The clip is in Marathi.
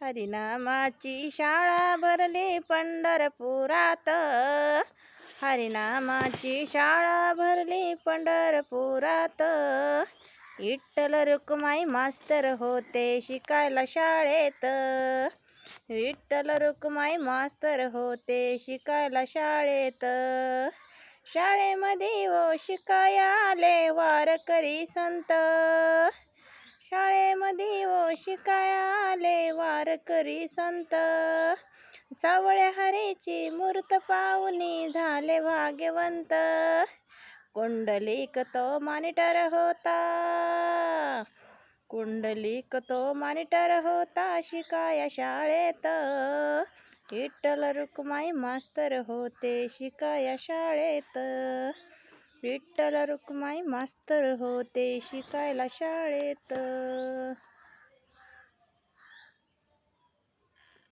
हरिनामाची शाळा भरली पंढरपुरात. हरिनामाची शाळा भरली पंढरपुरात. विठ्ठल रुक्माई मास्तर होते शिकायला शाळेत. विठ्ठल रुक्माई मास्तर होते शिकायला शाळेत. शाळेमध्ये ओ शिकाया आले वारकरी संत. शिकाय आले? वारकरी संत. सावळे हरीची मूर्त पाहुनी झाले भाग्यवंत. कुंडलिक तो मॉनिटर होता. कुंडलिक तो मॉनिटर होता शिकाया शाळेत. विठ्ठल रुक्माई मास्तर होते शिकाया शाळेत. विठ्ठल रुक्माई मास्तर होते शिकायला शाळेत.